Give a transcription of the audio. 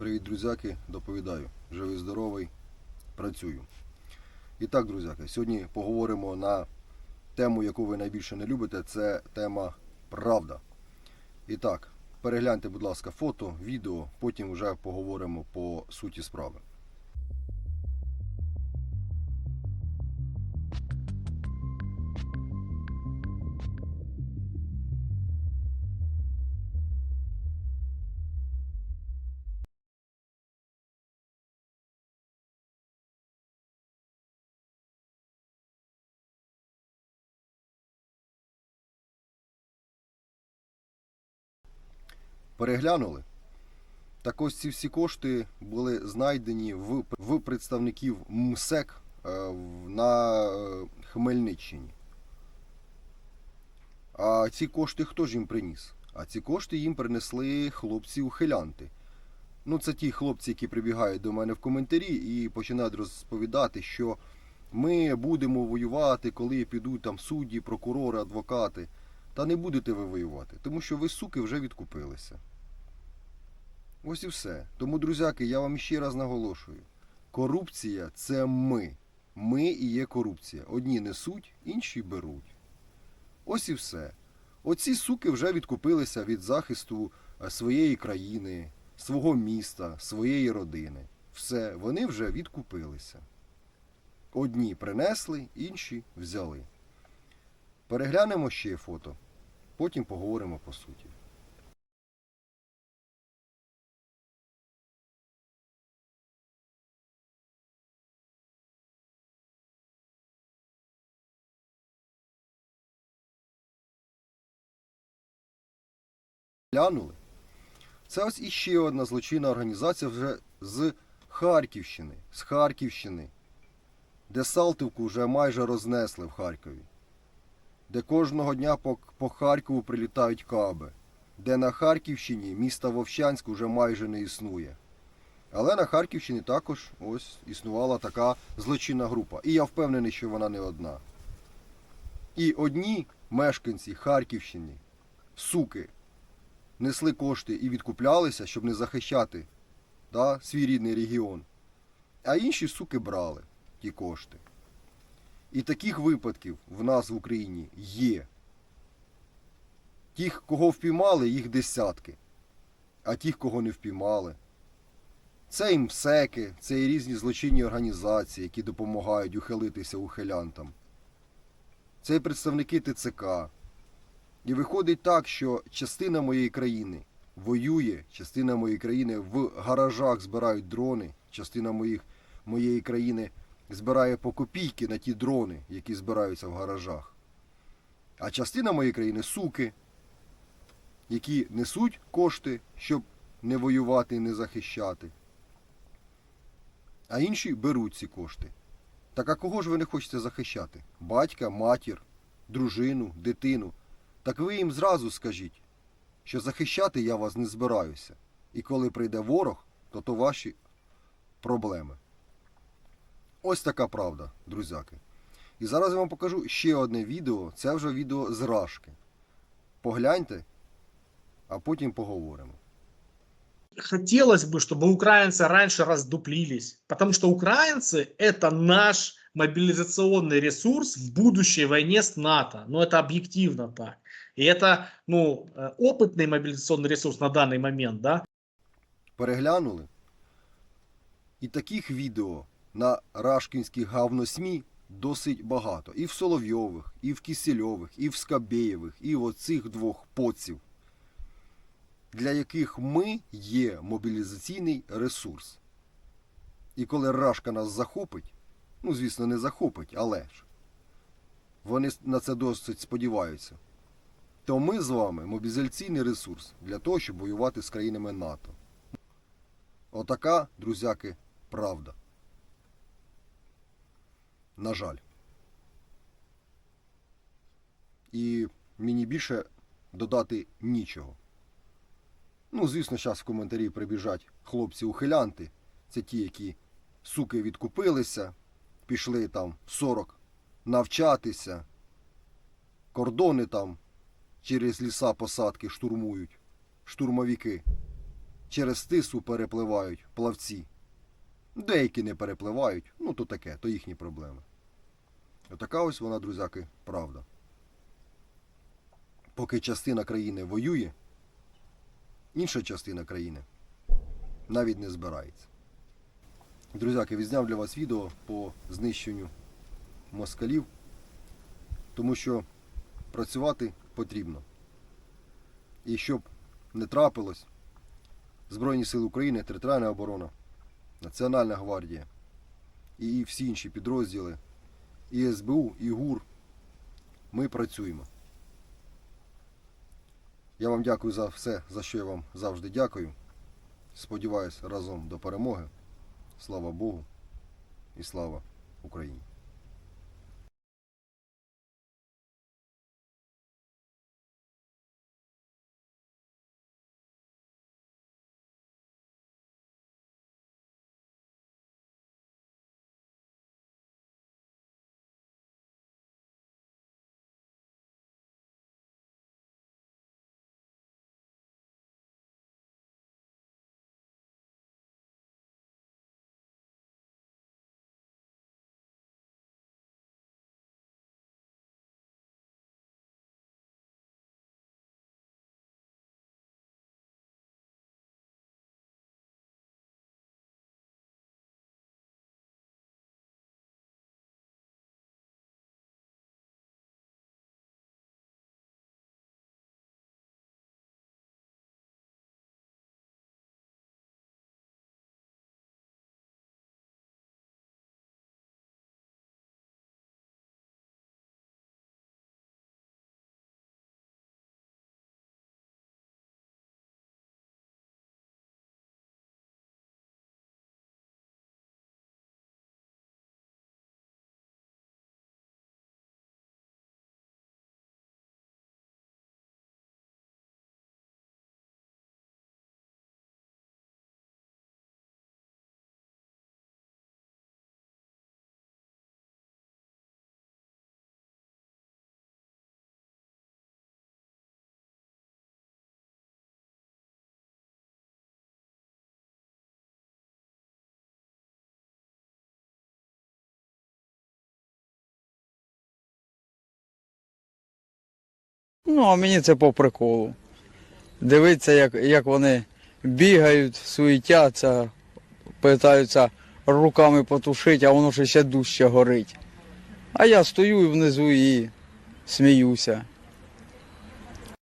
Привіт, друзяки, доповідаю. Живий, здоровий, працюю. І так, друзяки, сьогодні поговоримо на тему, яку ви найбільше не любите. Це тема правда. І так, перегляньте, будь ласка, фото, відео, потім вже поговоримо по суті справи. Переглянули. Так ось ці всі кошти були знайдені в, в представників МСЕК е, на е, Хмельниччині. А ці кошти хто ж їм приніс? А ці кошти їм принесли хлопці-ухилянти. Ну, це ті хлопці, які прибігають до мене в коментарі і починають розповідати, що ми будемо воювати, коли підуть там судді, прокурори, адвокати. Та не будете ви воювати, тому що ви, суки, вже відкупилися. Ось і все. Тому, друзяки, я вам ще раз наголошую: корупція це ми. Ми і є корупція. Одні несуть, інші беруть. Ось і все. Оці суки вже відкупилися від захисту е, своєї країни, свого міста, своєї родини. Все, вони вже відкупилися. Одні принесли, інші взяли. Переглянемо ще фото, потім поговоримо по суті. Глянули. Це ось іще одна злочинна організація вже з Харківщини. З Харківщини. Де Салтівку вже майже рознесли в Харкові. Де кожного дня по, по Харкову прилітають каби. Де на Харківщині міста Вовчанськ вже майже не існує. Але на Харківщині також ось існувала така злочинна група. І я впевнений, що вона не одна. І одні мешканці Харківщини, суки, несли кошти і відкуплялися, щоб не захищати да, свій рідний регіон. А інші суки брали ті кошти. І таких випадків в нас в Україні є. Тих, кого впіймали, їх десятки. А тих, кого не впіймали. Це і МСЕКи, це і різні злочинні організації, які допомагають ухилитися ухилянтам. Це і представники ТЦК. І виходить так, що частина моєї країни воює, частина моєї країни в гаражах збирають дрони, частина моїх, моєї країни збирає по копійки на ті дрони, які збираються в гаражах. А частина моєї країни суки, які несуть кошти, щоб не воювати і не захищати. А інші беруть ці кошти. Так а кого ж ви не хочете захищати? Батька, матір, дружину, дитину. Так ви їм зразу скажіть, що захищати я вас не збираюся. І коли прийде ворог, то то ваші проблеми. Ось така правда, друзяки. І зараз я вам покажу ще одне відео. Це вже відео з Рашки. Погляньте, а потім поговоримо. хотелось бы, чтобы украинцы раньше раздуплились, потому что украинцы это наш мобилизационный ресурс в будущей войне с НАТО. Но это объективно так. И это, ну, э, опытный мобилизационный ресурс на данный момент, да, Переглянули. І таких відео на рашкінських говносмі досить багато. І в Соловйових, і в Кисельових, і в Скабєєвих, і в оцих двох поців, для яких ми є мобілізаційний ресурс. І коли Рашка нас захопить, ну, звісно, не захопить, але ж вони на це досить сподіваються, то ми з вами мобілізаційний ресурс для того, щоб воювати з країнами НАТО. Отака, друзяки, правда. На жаль. І мені більше додати нічого. Ну, звісно, зараз в коментарі прибіжать хлопці-ухилянти. Це ті, які суки відкупилися, пішли там в 40 навчатися, кордони там через ліса посадки штурмують, штурмовики. через тису перепливають плавці. Деякі не перепливають, ну то таке, то їхні проблеми. Отака ось вона, друзяки, правда. Поки частина країни воює, інша частина країни навіть не збирається. Друзяки, відзняв для вас відео по знищенню москалів, тому що працювати потрібно. І щоб не трапилось, Збройні Сили України, Територіальна оборона, Національна гвардія і всі інші підрозділи, і СБУ, і ГУР, ми працюємо. Я вам дякую за все, за що я вам завжди дякую. Сподіваюсь, разом до перемоги. Слава Богу і слава Україні! Ну, а мені це по приколу. Дивитися, як, як вони бігають, суетяться, питаються руками потушити, а воно ще ще дужче горить. А я стою внизу і сміюся.